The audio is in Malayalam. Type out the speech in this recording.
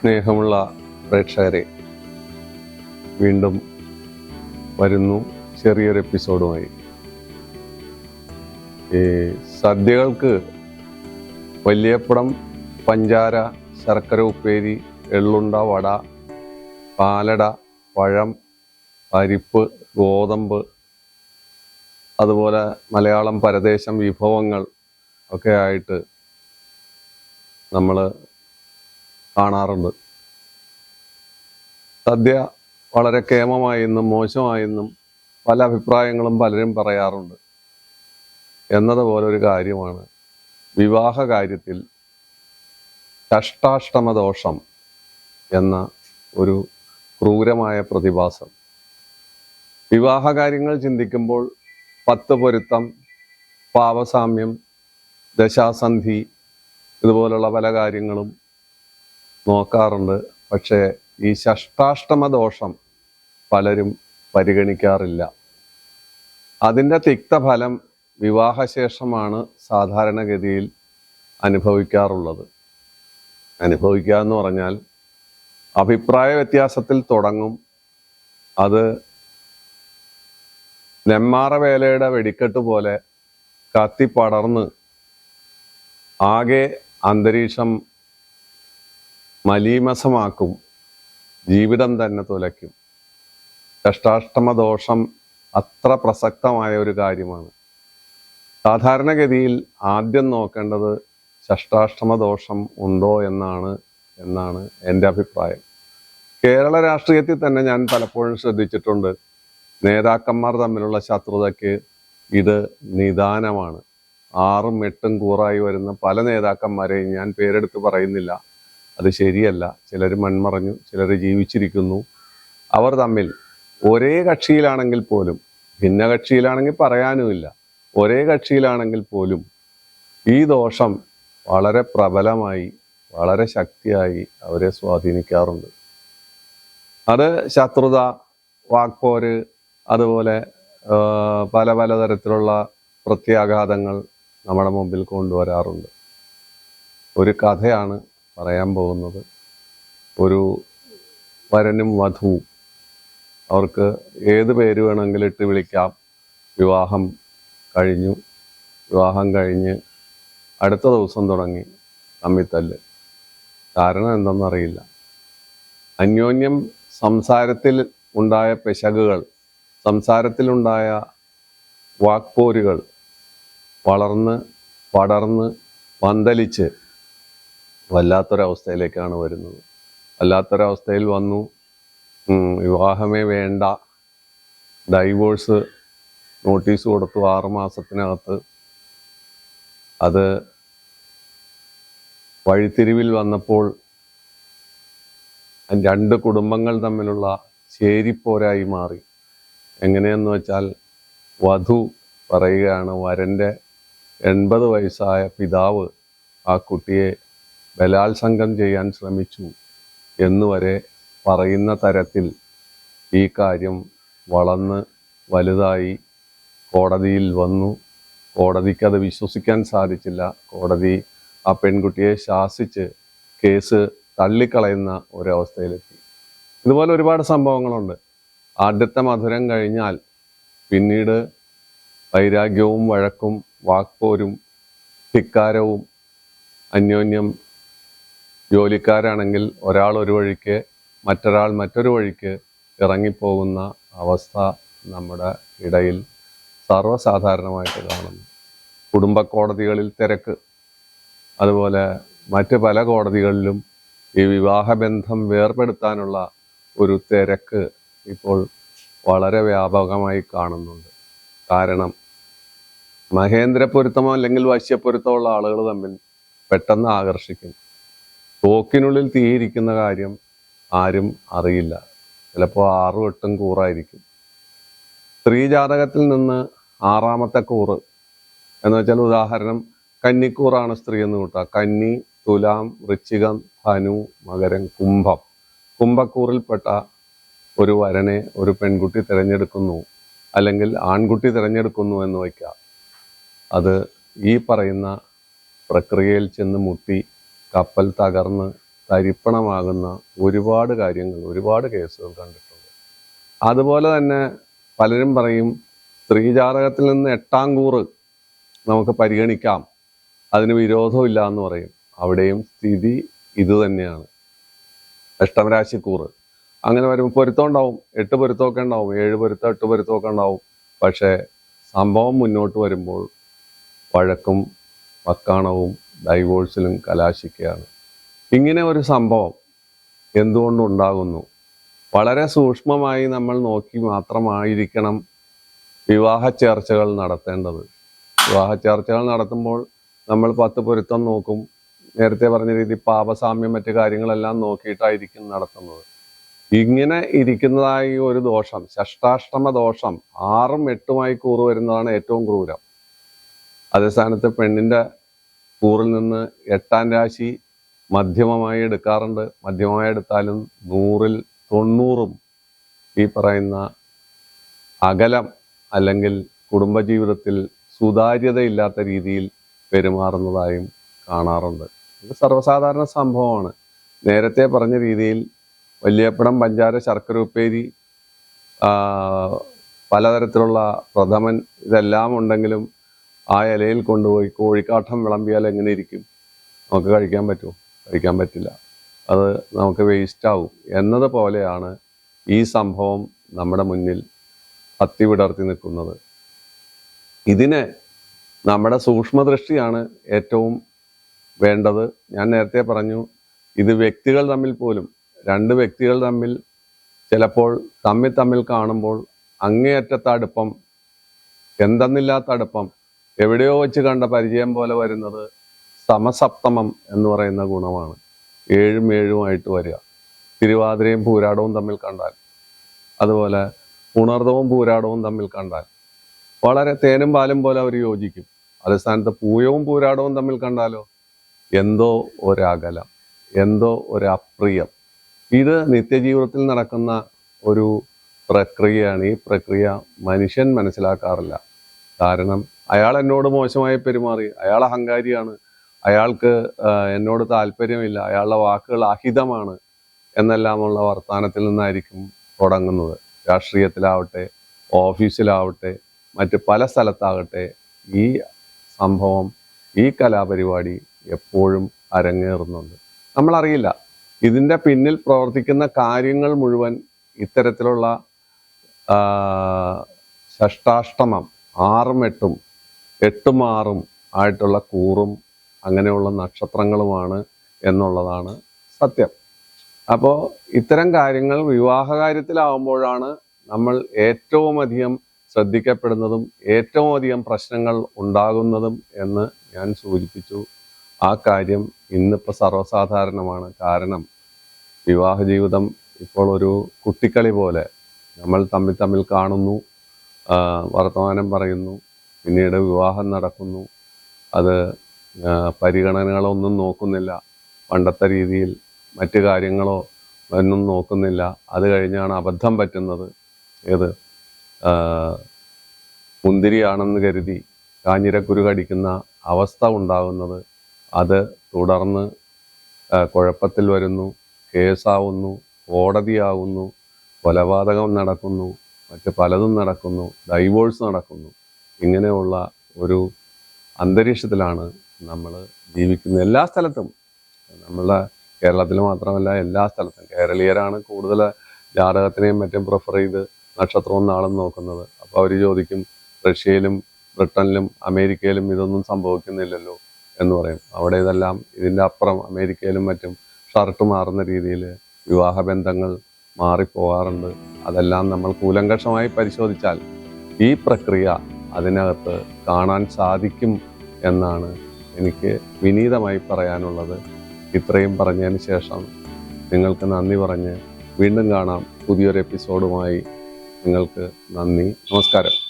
സ്നേഹമുള്ള പ്രേക്ഷകരെ വീണ്ടും വരുന്നു ചെറിയൊരു എപ്പിസോഡുമായി. ഈ സദ്യകൾക്ക് വലിയപ്പടം പഞ്ചാര ശർക്കര ഉപ്പേരി എള്ളുണ്ട വട പാലട പഴം പരിപ്പ് ഗോതമ്പ് അതുപോലെ മലയാളം പരദേശം വിഭവങ്ങൾ ഒക്കെ ആയിട്ട് നമ്മൾ കാണാറുണ്ട്. സദ്യ വളരെ കേമമായെന്നും മോശമായെന്നും പല അഭിപ്രായങ്ങളും പലരും പറയാറുണ്ട്. എന്നതുപോലെ ഒരു കാര്യമാണ് വിവാഹ കാര്യത്തിൽ ഷഷ്ടാഷ്ടമ ദോഷം എന്ന ഒരു ക്രൂരമായ പ്രതിഭാസം. വിവാഹ കാര്യങ്ങൾ ചിന്തിക്കുമ്പോൾ പത്ത് പൊരുത്തം പാവസാമ്യം ദശാസന്ധി ഇതുപോലുള്ള പല കാര്യങ്ങളും നോക്കാറുണ്ട്. പക്ഷേ ഈ ഷഷ്ടാഷ്ടമ ദോഷം പലരും പരിഗണിക്കാറില്ല. അതിന്റെ തിക്തഫലം വിവാഹശേഷമാണ് സാധാരണഗതിയിൽ അനുഭവിക്കാറുള്ളത്. അനുഭവിക്കുക എന്ന് പറഞ്ഞാൽ അഭിപ്രായ വ്യത്യാസത്തിൽ തുടങ്ങും. അത് നെമ്മാറ വേലയുടെ വെടിക്കെട്ട് പോലെ കത്തിപ്പടർന്ന് ആകെ അന്തരീക്ഷം മലീമസമാക്കും. ജീവിതം തന്നെ തുലയ്ക്കും. ഷഷ്ടാഷ്ടമ ദോഷം അത്ര പ്രസക്തമായ ഒരു കാര്യമാണ്. സാധാരണഗതിയിൽ ആദ്യം നോക്കേണ്ടത് ഷഷ്ടാഷ്ടമ ദോഷം ഉണ്ടോ എന്നാണ് എന്നാണ് എന്റെ അഭിപ്രായം. കേരള രാഷ്ട്രീയത്തിൽ തന്നെ ഞാൻ പലപ്പോഴും ശ്രദ്ധിച്ചിട്ടുണ്ട്. നേതാക്കന്മാർ തമ്മിലുള്ള ശത്രുതയ്ക്ക് ഇത് നിദാനമാണ്. ആറും എട്ടും കൂറായി വരുന്ന പല നേതാക്കന്മാരെയും ഞാൻ പേരെടുത്ത് പറയുന്നില്ല. അത് ശരിയല്ല. ചിലർ മൺമറഞ്ഞു ചിലർ ജീവിച്ചിരിക്കുന്നു. അവർ തമ്മിൽ ഒരേ കക്ഷിയിലാണെങ്കിൽ പോലും ഭിന്ന കക്ഷിയിലാണെങ്കിൽ പറയാനുമില്ല. ഒരേ കക്ഷിയിലാണെങ്കിൽ പോലും ഈ ദോഷം വളരെ പ്രബലമായി വളരെ ശക്തിയായി അവരെ സ്വാധീനിക്കാറുണ്ട്. അത് ശത്രുത വാക്പോര് അതുപോലെ പല പല തരത്തിലുള്ള പ്രത്യാഘാതങ്ങൾ നമ്മുടെ മുമ്പിൽ കൊണ്ടുവരാറുണ്ട്. ഒരു കഥയാണ് പറയാൻ പോകുന്നത്. ഒരു വരനും വധുവും. അവർക്ക് ഏത് പേര് വേണമെങ്കിലും ഇട്ട് വിളിക്കാം. വിവാഹം കഴിഞ്ഞു. വിവാഹം കഴിഞ്ഞ് അടുത്ത ദിവസം തുടങ്ങി തമ്മിത്തല്ല്. കാരണം എന്തെന്നറിയില്ല. അന്യോന്യം സംസാരത്തിൽ ഉണ്ടായ പെശകുകൾ സംസാരത്തിലുണ്ടായ വാക്പോരുകൾ വളർന്ന് പടർന്ന് പന്തലിച്ച് വല്ലാത്തൊരവസ്ഥയിലേക്കാണ് വരുന്നത്. വല്ലാത്തൊരവസ്ഥയിൽ വന്നു. വിവാഹമേ വേണ്ട. ഡൈവോഴ്സ് നോട്ടീസ് കൊടുത്തു ആറുമാസത്തിനകത്ത്. അത് വഴിത്തിരിവിൽ വന്നപ്പോൾ രണ്ട് കുടുംബങ്ങൾ തമ്മിലുള്ള ചേരിപ്പോരായി മാറി. എങ്ങനെയെന്ന് വെച്ചാൽ വധു പറയുകയാണ് വരന്റെ എൺപത് വയസ്സായ പിതാവ് ആ കുട്ടിയെ ബലാത്സംഗം ചെയ്യാൻ ശ്രമിച്ചു എന്നുവരെ പറയുന്ന തരത്തിൽ ഈ കാര്യം വളർന്ന് വലുതായി കോടതിയിൽ വന്നു. കോടതിക്ക് അത് വിശ്വസിക്കാൻ സാധിച്ചില്ല. കോടതി ആ പെൺകുട്ടിയെ ശാസിച്ച് കേസ് തള്ളിക്കളയുന്ന ഒരവസ്ഥയിലെത്തി. ഇതുപോലെ ഒരുപാട് സംഭവങ്ങളുണ്ട്. ആദ്യത്തെ മധുരം കഴിഞ്ഞാൽ പിന്നീട് വൈരാഗ്യവും വഴക്കും വാക്പോരും ധിക്കാരവും അന്യോന്യം ജോലിക്കാരാണെങ്കിൽ ഒരാൾ ഒരു വഴിക്ക് മറ്റൊരാൾ മറ്റൊരു വഴിക്ക് ഇറങ്ങിപ്പോകുന്ന അവസ്ഥ നമ്മുടെ ഇടയിൽ സർവസാധാരണമായിട്ട് കാണുന്നു. കുടുംബ കോടതികളിൽ തിരക്ക്. അതുപോലെ മറ്റ് പല കോടതികളിലും ഈ വിവാഹബന്ധം വേർപെടുത്താനുള്ള ഒരു തിരക്ക് ഇപ്പോൾ വളരെ വ്യാപകമായി കാണുന്നുണ്ട്. കാരണം മഹേന്ദ്രപ്പൊരുത്തമോ അല്ലെങ്കിൽ വശ്യപ്പൊരുത്തമോ ഉള്ള ആളുകൾ തമ്മിൽ പെട്ടെന്ന് ആകർഷിക്കും തോക്കിനുള്ളിൽ തീയിരിക്കുന്ന കാര്യം ആരും അറിയില്ല. ചിലപ്പോൾ ആറും എട്ടും കൂറായിരിക്കും. സ്ത്രീ ജാതകത്തിൽ നിന്ന് ആറാമത്തെ കൂറ് എന്ന് വെച്ചാൽ ഉദാഹരണം കന്നിക്കൂറാണ് സ്ത്രീ എന്ന് കൂട്ടുക കന്നി തുലാം വൃശ്ചികം ധനു മകരം കുംഭം. കുംഭക്കൂറിൽപ്പെട്ട ഒരു വരനെ ഒരു പെൺകുട്ടി തിരഞ്ഞെടുക്കുന്നു അല്ലെങ്കിൽ ആൺകുട്ടി തിരഞ്ഞെടുക്കുന്നു എന്ന് വയ്ക്കുക അത് ഈ പറയുന്ന പ്രക്രിയയിൽ ചെന്ന് മുട്ടി കപ്പൽ തകർന്ന് തരിപ്പണമാകുന്ന ഒരുപാട് കാര്യങ്ങൾ ഒരുപാട് കേസുകൾ കണ്ടിട്ടുണ്ട്. അതുപോലെ തന്നെ പലരും പറയും സ്ത്രീജാതകത്തിൽ നിന്ന് എട്ടാം കൂറ് നമുക്ക് പരിഗണിക്കാം അതിന് വിരോധമില്ല എന്ന് പറയും. അവിടെയും സ്ഥിതി ഇതുതന്നെയാണ് അഷ്ടമരാശിക്കൂറ് അങ്ങനെ വരുമ്പോൾ പൊരുത്തം ഉണ്ടാവും എട്ട് പൊരുത്തമൊക്കെ ഉണ്ടാവും. ഏഴ് പൊരുത്തം എട്ട് പൊരുത്തമൊക്കെ ഉണ്ടാവും. പക്ഷേ സംഭവം മുന്നോട്ട് വരുമ്പോൾ വഴക്കും വക്കാണവും ഡൈവോഴ്സിലും കലാശിക്കുകയാണ് ഇങ്ങനെ ഒരു സംഭവം എന്തുകൊണ്ടുണ്ടാകുന്നു? വളരെ സൂക്ഷ്മമായി നമ്മൾ നോക്കി മാത്രമായിരിക്കണം വിവാഹ ചർച്ചകൾ നടത്തേണ്ടത്. വിവാഹ ചർച്ചകൾ നടത്തുമ്പോൾ നമ്മൾ പത്ത് പൊരുത്തം നോക്കും. നേരത്തെ പറഞ്ഞ രീതി പാപസാമ്യം മറ്റു കാര്യങ്ങളെല്ലാം നോക്കിയിട്ടായിരിക്കും നടത്തുന്നത്. ഇങ്ങനെ ഇരിക്കുന്നതായി ഒരു ദോഷം ഷഷ്ടാഷ്ടമ ദോഷം ആറും എട്ടുമായി കൂറ് വരുന്നതാണ് ഏറ്റവും ക്രൂരം. അതേ സ്ഥാനത്ത് പെണ്ണിന്റെ കൂറിൽ നിന്ന് എട്ടാം രാശി മധ്യമമായി എടുക്കാറുണ്ട്. മധ്യമമായി എടുത്താലും നൂറിൽ തൊണ്ണൂറും ഈ പറയുന്ന അകലം അല്ലെങ്കിൽ കുടുംബജീവിതത്തിൽ സുതാര്യതയില്ലാത്ത രീതിയിൽ പെരുമാറുന്നതായും കാണാറുണ്ട്. ഇത് സർവസാധാരണ സംഭവമാണ്. നേരത്തെ പറഞ്ഞ രീതിയിൽ വലിയപ്പടം പഞ്ചാര ശർക്കര ഉപ്പേരി പലതരത്തിലുള്ള പ്രഥമൻ ഇതെല്ലാം ഉണ്ടെങ്കിലും ആ ഇലയിൽ കൊണ്ടുപോയി കോഴിക്കാട്ടം വിളമ്പിയാൽ എങ്ങനെ ഇരിക്കും? നമുക്ക് കഴിക്കാൻ പറ്റുമോ? കഴിക്കാൻ പറ്റില്ല. അത് നമുക്ക് വേസ്റ്റാവും എന്നത് പോലെയാണ് ഈ സംഭവം നമ്മുടെ മുന്നിൽ പത്തി വിടർത്തി നിൽക്കുന്നത്. ഇതിനെ നമ്മുടെ സൂക്ഷ്മദൃഷ്ടിയാണ് ഏറ്റവും വേണ്ടത്. ഞാൻ നേരത്തെ പറഞ്ഞു ഇത് വ്യക്തികൾ തമ്മിൽ പോലും രണ്ട് വ്യക്തികൾ തമ്മിൽ ചിലപ്പോൾ തമ്മിൽ തമ്മിൽ കാണുമ്പോൾ അങ്ങേയറ്റത്തെ അടുപ്പം എന്തെന്നില്ലാത്ത അടുപ്പം എവിടെയോ വെച്ച് കണ്ട പരിചയം പോലെ വരുന്നത് സമസപ്തമം എന്ന് പറയുന്ന ഗുണമാണ്. ഏഴും ഏഴുമായിട്ട് വരിക. തിരുവാതിരയും പൂരാടവും തമ്മിൽ കണ്ടാൽ. അതുപോലെ ഉണർദവും പൂരാടവും തമ്മിൽ കണ്ടാൽ. വളരെ തേനും പാലും പോലെ അവർ യോജിക്കും. അതേ സ്ഥാനത്ത് പൂയവും പൂരാടവും തമ്മിൽ കണ്ടാലോ? എന്തോ ഒരകലം എന്തോ ഒരു അപ്രിയം ഇത് നിത്യജീവിതത്തിൽ നടക്കുന്ന ഒരു പ്രക്രിയയാണ്. ഈ പ്രക്രിയ മനുഷ്യൻ മനസ്സിലാക്കാറില്ല. കാരണം അയാൾ എന്നോട് മോശമായി പെരുമാറി. അയാൾ അഹങ്കാരിയാണ്. അയാൾക്ക് എന്നോട് താല്പര്യമില്ല. അയാളുടെ വാക്കുകൾ അഹിതമാണ് എന്നെല്ലാമുള്ള വർത്തമാനത്തിൽ നിന്നായിരിക്കും തുടങ്ങുന്നത്. രാഷ്ട്രീയത്തിലാവട്ടെ ഓഫീസിലാവട്ടെ മറ്റ് പല സ്ഥലത്താകട്ടെ ഈ സംഭവം ഈ കലാപരിപാടി എപ്പോഴും അരങ്ങേറുന്നുണ്ട്. നമ്മളറിയില്ല. ഇതിന്റെ പിന്നിൽ പ്രവർത്തിക്കുന്ന കാര്യങ്ങൾ മുഴുവൻ ഇത്തരത്തിലുള്ള ഷഷ്ടാഷ്ടമം ആറും എട്ടും എട്ടും ആറും ആയിട്ടുള്ള കൂറും അങ്ങനെയുള്ള നക്ഷത്രങ്ങളുമാണ് എന്നുള്ളതാണ് സത്യം. അപ്പോൾ ഇത്തരം കാര്യങ്ങൾ വിവാഹ കാര്യത്തിലാവുമ്പോഴാണ് നമ്മൾ ഏറ്റവും അധികം ശ്രദ്ധിക്കപ്പെടുന്നതും ഏറ്റവും അധികം പ്രശ്നങ്ങൾ ഉണ്ടാകുന്നതും എന്ന് ഞാൻ സൂചിപ്പിച്ചു. ആ കാര്യം ഇന്നിപ്പോൾ സർവസാധാരണമാണ്. കാരണം വിവാഹ ജീവിതം ഇപ്പോൾ ഒരു കുട്ടിക്കളി പോലെ നമ്മൾ തമ്മിൽ തമ്മിൽ കാണുന്നു വർത്തമാനം പറയുന്നു പിന്നീട് വിവാഹം നടക്കുന്നു. അത് പരിഗണനകളൊന്നും നോക്കുന്നില്ല. പണ്ടത്തെ രീതിയിൽ മറ്റു കാര്യങ്ങളോ ഒന്നും നോക്കുന്നില്ല. അത് കഴിഞ്ഞാണ് അബദ്ധം പറ്റുന്നത്. ഏത് മുന്തിരിയാണെന്ന് കരുതി കാഞ്ഞിരക്കുരു കടിക്കുന്ന അവസ്ഥ ഉണ്ടാകുന്നത്. അത് തുടർന്ന് കുഴപ്പത്തിൽ വരുന്നു കേസാവുന്നു കോടതിയാവുന്നു കൊലപാതകം നടക്കുന്നു മറ്റ് പലതും നടക്കുന്നു ഡൈവോഴ്സ് നടക്കുന്നു. ഇങ്ങനെയുള്ള ഒരു അന്തരീക്ഷത്തിലാണ് നമ്മൾ ജീവിക്കുന്നത് എല്ലാ സ്ഥലത്തും. നമ്മളുടെ കേരളത്തിൽ മാത്രമല്ല എല്ലാ സ്ഥലത്തും. കേരളീയരാണ് കൂടുതൽ ജാതകത്തിനെയും മറ്റും പ്രിഫർ ചെയ്ത് നക്ഷത്രവും നാളും നോക്കുന്നത്. അപ്പോൾ അവർ ചോദിക്കും റഷ്യയിലും ബ്രിട്ടനിലും അമേരിക്കയിലും ഇതൊന്നും സംഭവിക്കുന്നില്ലല്ലോ എന്ന് പറയും. അവിടെ ഇതെല്ലാം ഇതിന്റെ അപ്പുറം അമേരിക്കയിലും മറ്റും ഷർട്ട് മാറുന്ന രീതിയിൽ വിവാഹബന്ധങ്ങൾ മാറിപ്പോകാറുണ്ട്. അതെല്ലാം നമ്മൾ കൂലങ്കഷമായി പരിശോധിച്ചാൽ ഈ പ്രക്രിയ അതിനകത്ത് കാണാൻ സാധിക്കും എന്നാണ് എനിക്ക് വിനീതമായി പറയാനുള്ളത്. ഇത്രയും പറഞ്ഞതിന് ശേഷം നിങ്ങൾക്ക് നന്ദി പറഞ്ഞ് വീണ്ടും കാണാം പുതിയൊരു എപ്പിസോഡുമായി. നിങ്ങൾക്ക് നന്ദി. നമസ്കാരം.